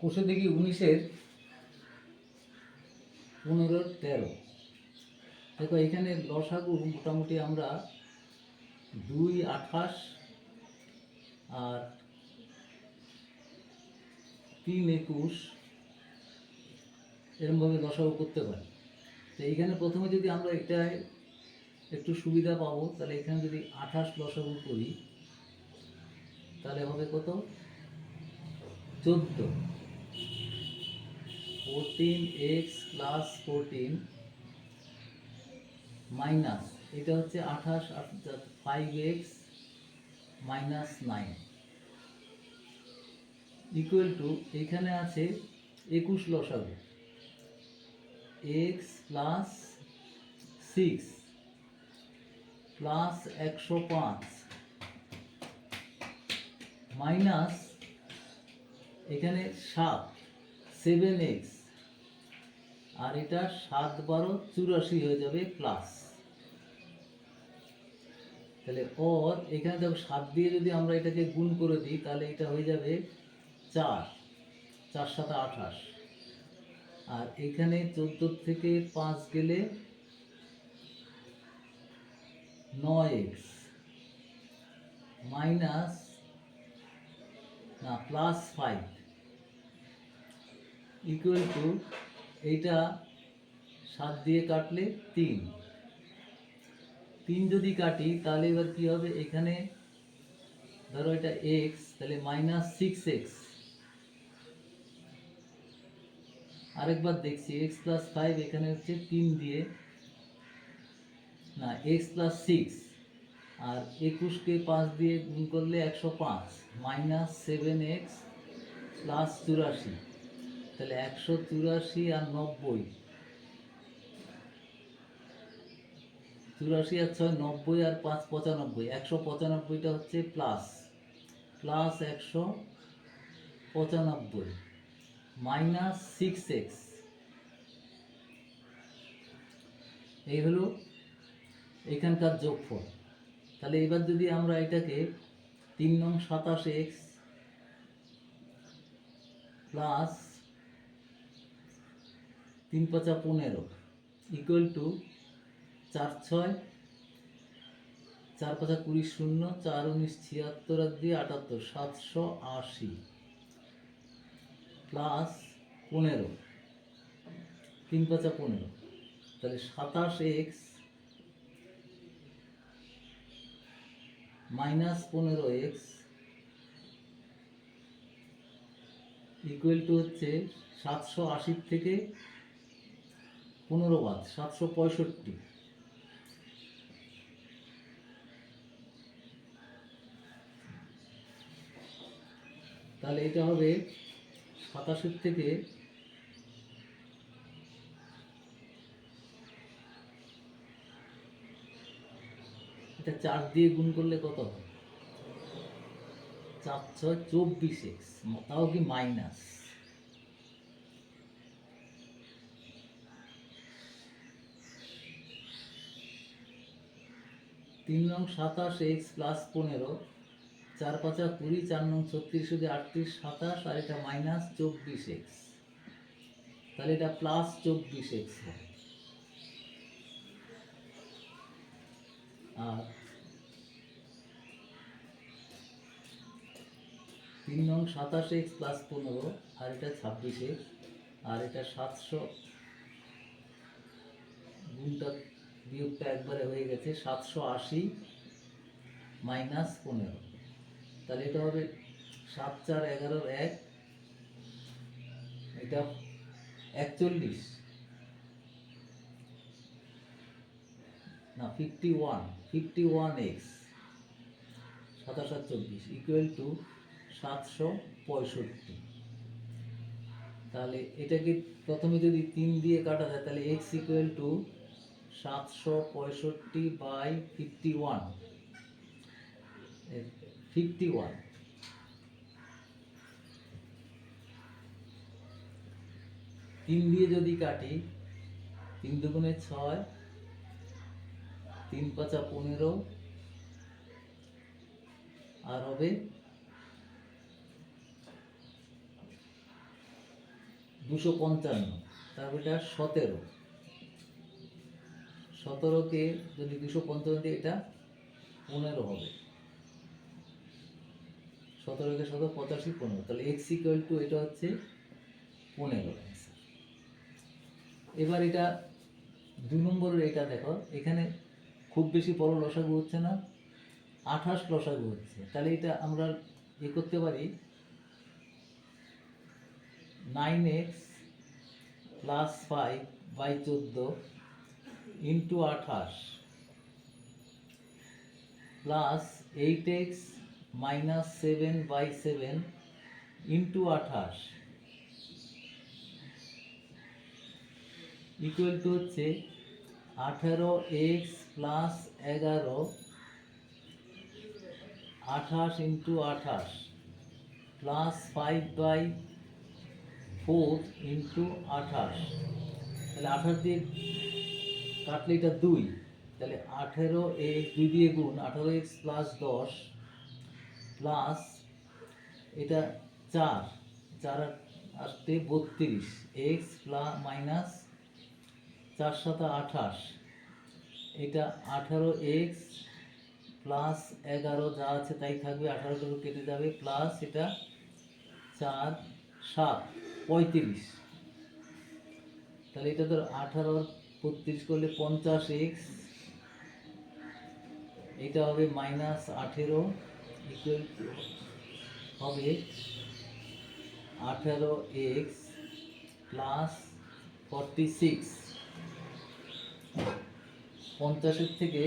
কোষে দেখি উনিশের পনেরো, তেরো। দেখো, এখানে লসাগু মোটামুটি আমরা দুই, আঠাশ আর তিন, একুশ এরমভাবে লসাগু করতে পারি। তো এইখানে প্রথমে যদি আমরা এটায় একটু সুবিধা পাবো, তাহলে এখানে যদি আঠাশ লসাগু করি, তাহলে হবে কত? চোদ্দ। Fourteen x plus fourteen minus এটা হচ্ছে আঠাশ five x minus nine equal to এখানে আছে একুশ লসাগু। এক্স প্লাস সিক্স প্লাস একশো পাঁচ মাইনাস এখানে সাত সেভেন এক্স আর এটা সাত বারো চুরাশি হয়ে যাবে প্লাস তাহলে ওর এখানে দেখো সাত দিয়ে যদি আমরা এটাকে গুণ করে দিই, তাহলে এটা হয়ে যাবে চার। চার সাথে আঠাশ। আর এখানে চোদ্দ থেকে পাঁচ গেলে নয় এক্স। মাইনাস না প্লাস ফাইভ ইকুয়াল টু এইটা সাত দিয়ে কাটলে তিন। তিন যদি কাটি, তাহলে এবার কি হবে? এখানে ধরো এটা এক্স তাহলে মাইনাস সিক্স এক্স আরেকবার দেখছি এক্স প্লাস ফাইভ এখানে হচ্ছে তিন দিয়ে। না এক্স প্লাস সিক্স আর একুশকে পাঁচ দিয়ে গুণ করলে একশো পাঁচ। মাইনাস সেভেন এক্স প্লাস চুরাশি। তাহলে একশো চুরাশি আর নব্বই। চুরাশি আর ছয়, নব্বই আর পাঁচ, পঁচানব্বই। একশো পঁচানব্বইটা হচ্ছে প্লাস প্লাস একশো পঁচানব্বই। মাইনাস সিক্স এক্স এই হলো এখানকার যোগফল। তাহলে এবার যদি আমরা এটাকে তিন নং সাতাশ এক্স প্লাস তিন পাঁচা পনেরো ইকুয়াল টু চার ছয়, চার পাঁচা কুড়ি শূন্য, চার উনিশ ছিয়াত্তর আর দিয়ে আটাত্তর, সাতশো আশি প্লাস পনেরো। তিন পাঁচা পনেরো। তাহলে সাতাশ এক্স মাইনাস পনেরো এক্স ইকুয়াল টু হচ্ছে সাতশো আশির থেকে পনেরো বাদ সাতশো পঁয়ষট্টি। তাহলে এটা হবে সাতাশের থেকে এটা চার দিয়ে গুণ করলে কত হবে চার ছয় চব্বিশ এক্স, তাও কি মাইনাস তিন নং সাতাশ এক্স প্লাস পনেরো, চার পাঁচা কুড়ি, চার নং ছত্রিশ যদি আটত্রিশ, সাতাশ, আর এটা মাইনাস চব্বিশ এক্স। তাহলে এটা প্লাস চব্বিশ এক্স আর তিন নং সাতাশ এক্স প্লাস পনেরো, আর এটা ছাব্বিশ এক্স, আর এটা সাতশো গুণটা বিয়োগটা একবারে হয়ে গেছে সাতশো আশি মাইনাস পনেরো। তাহলে এটা হবে সাত চার এগারোর এক, এটা একচল্লিশ। না fifty one fifty one x সাতাশ চব্বিশ ইকুয়াল টু সাতশো পঁয়ষট্টি। তাহলে এটাকে প্রথমে যদি তিন দিয়ে কাটা যায়, তাহলে এক্স ইকুয়াল টু সাতশো পঁয়ষট্টি by fifty one. Fifty one. তিন দিয়ে যদি কাটি, তিন দুগুণে ছয়, তিন পাঁচা পনেরো, আর হবে দুশো পঞ্চান্ন তারপর এটা সতেরো। সতেরোকে যদি দুশো পঞ্চান্ন দিয়ে এটা পনেরো হবে। সতেরোকে সতেরো, পঁচাশি, পনেরো। তাহলে এক্স ইকুয়াল টু এটা হচ্ছে পনেরো। এবার এটা দুই নম্বরের এটা দেখো, এখানে খুব বেশি বড় লসাগু হচ্ছে না, আঠাশ লসাগু হচ্ছে। তাহলে এটা আমরা এ করতে পারি nine x plus five by চোদ্দ ইন্টু আঠাশ। Plus eight x minus seven by seven into আঠাশ। ইকুয়াল টু হচ্ছে আঠেরো এক্স প্লাস এগারো, আঠাশ ইন্টু আঠাশ plus five by four into আঠাশ। তাহলে আঠাশ দিয়ে কাটলে এটা দুই। তাহলে আঠেরো এক্স দুই দিয়ে গুণ, আঠারো এক্স প্লাস দশ প্লাস এটা চার। চার আসতে বত্রিশ। এক্স প্লাস মাইনাস চার সাথে আঠাশ। এটা আঠারো এক্স প্লাস এগারো যা আছে তাই থাকবে, আঠারো করে কেটে যাবে প্লাস এটা চার, সাত, পঁয়ত্রিশ। তাহলে এটা ধর আঠারো বত্রিশ করলে পঞ্চাশ এক্স এটা হবে মাইনাস আঠেরো ইকুয়াল হবে আঠেরো এক্স প্লাস ফর্টি সিক্স পঞ্চাশের থেকে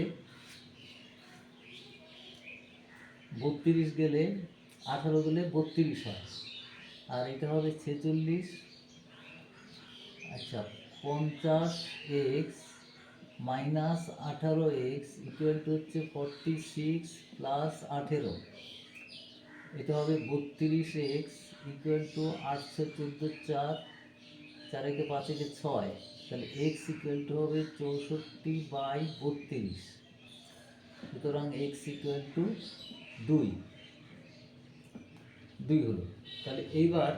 বত্রিশ গেলে আঠারো গেলে বত্রিশ হয়। আর এটা হবে ছেচল্লিশ। আচ্ছা পঞ্চাশ এক্স মাইনাস আঠারো এক্স ইকুয়াল টু হচ্ছে ফর্টি সিক্স প্লাস আঠেরো। এটা হবে বত্রিশ এক্স ইকুয়াল টু আটশো চোদ্দ চার। চার একে পাঁচ একে ছয়। তাহলে এক্স ইকুয়াল টু হবে চৌষট্টি বাই বত্রিশ। সুতরাং এক্স ইকুয়াল টু দুই। দুই হলো। তাহলে এইবার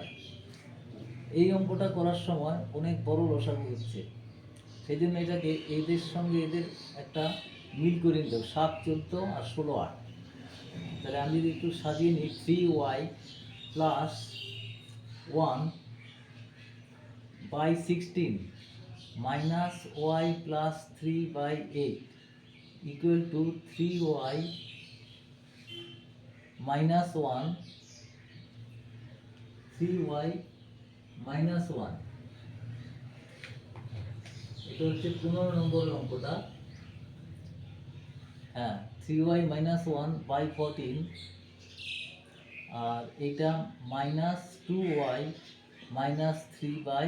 এই অঙ্কটা করার সময় অনেক বড় লসাগু হচ্ছে। সেই জন্য এটাকে এদের সঙ্গে এদের একটা মিল করে নিতে হবে। সাত, চোদ্দ আর ষোলো, আট। তাহলে আমি যদি একটু সাজিয়ে নিই three y plus one by sixteen minus y plus three by eight equal to three y minus one three y minus one এটা হচ্ছে পনেরো নম্বর অঙ্কটা। হ্যাঁ three y minus one by fourteen আর এটা minus two y minus three by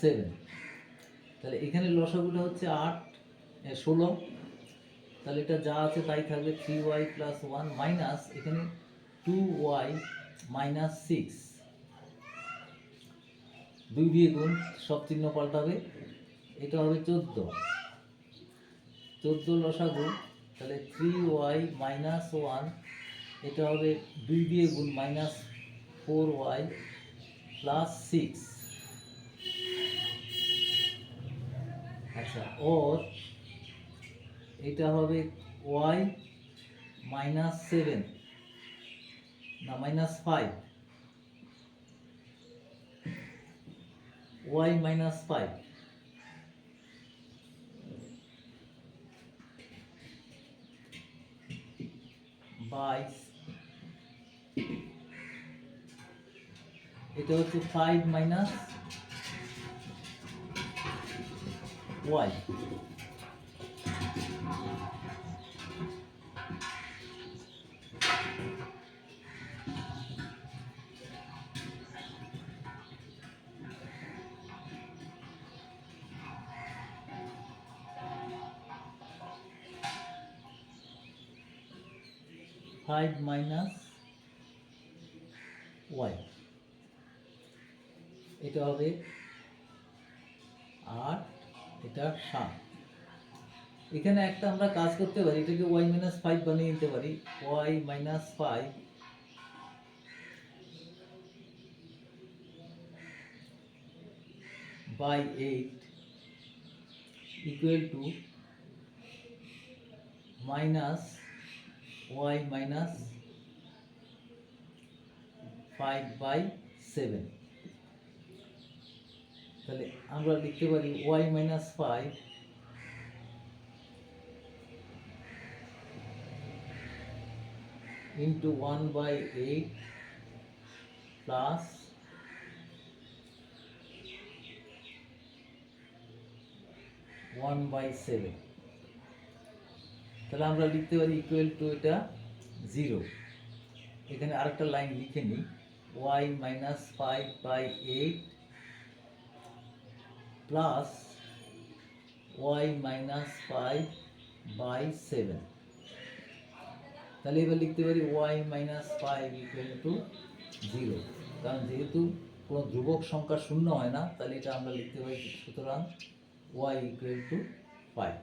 seven তাহলে এখানে লসাগুটা হচ্ছে আট ষোলো তাহলে এটা যা আছে তাই থাকবে three y plus one minus এখানে টু ওয়াই মাইনাস সিক্স দুই দিয়ে গুণ, সব চিহ্ন পাল্টাবে। এটা হবে চোদ্দ। চোদ্দ লসাগু, তাহলে থ্রি ওয়াই মাইনাস ওয়ান এটা হবে দুই দিয়ে গুণ minus four y plus six আচ্ছা ওর এটা হবে ওয়াই মাইনাস সেভেন না minus five y minus five by এটা হচ্ছে five minus y five minus y এটা হবে আট, এটা সাত। এখানে একটা আমরা কাজ করতে পারি, এটাকে ওয়াই মাইনাস ফাইভ বানিয়ে নিতে পারি। Y minus five by eight equal to minus y minus five by seven তাহলে আমরা লিখতে পারি y minus five into 1 by 8 plus one by seven তাহলে আমরা লিখতে পারি ইকুয়াল টু এটা জিরো এখানে আরেকটা লাইন লিখে নিই। Y minus five by eight plus y minus five by seven তাহলে এবার লিখতে পারি y minus five equal to zero কারণ যেহেতু কোনো ধ্রুবক সংখ্যা শূন্য হয় না, তাহলে এটা আমরা লিখতে পারি সুতরাং ওয়াই ইকুয়াল টু ফাইভ